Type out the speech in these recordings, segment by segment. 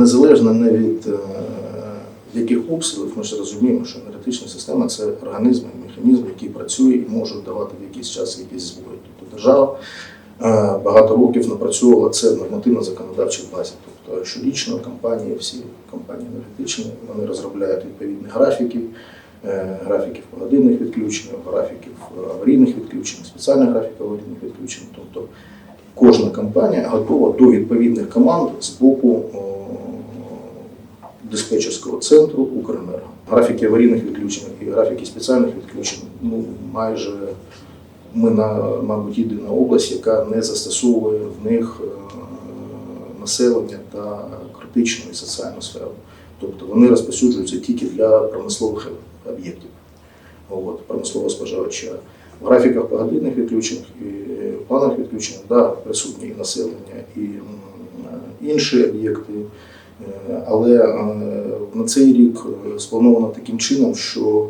незалежно не від е, яких обстрілів, ми ж розуміємо, що енергетична система це організм, механізм, який працює і може давати в якийсь час якісь збої. Тобто держава е, багато років напрацьовувала це в нормативно-законодавчій базі. Тобто щорічно компанії, всі компанії енергетичні, вони розробляють відповідні графіки, е, графіків погодинних відключень, графіків аварійних відключень, спеціальних графіків аварійних відключень. Тобто кожна компанія готова до відповідних команд з боку диспетчерського центру Укренерго. Графіки аварійних відключень і графіки спеціальних відключень ну, майже ми на, мабуть, єдина область, яка не застосовує в них е, населення та критичну і соціальну сферу. Тобто вони розповсюджуються тільки для промислових об'єктів, от, промислового споживача. В графіках погодинних відключень і планових відключень да, присутні і населення, і інші об'єкти. Але е, на цей рік е, сплановано таким чином, що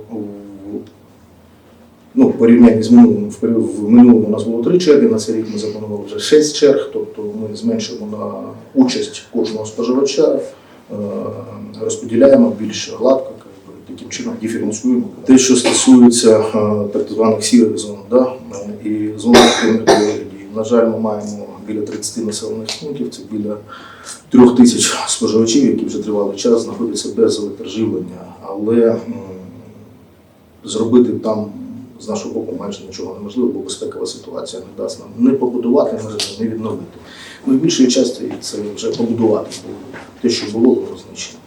ну, в з минулим, в минулому у нас було три черги, на цей рік ми запланували вже шість черг, тобто ми зменшимо на участь кожного споживача, е, розподіляємо більш гладко, таким чином диференціюємо. Те, що стосується так званих сірих зон да, і зон. На жаль, ми маємо біля 30 населених пунктів, це біля трьох тисяч споживачів, які вже тривалий час знаходяться без електроживлення, але зробити там з нашого боку майже нічого неможливо, бо безпекова ситуація не дасть нам не побудувати не відновити. Ну і більшої частини це вже побудувати, те, що було, воно знищено.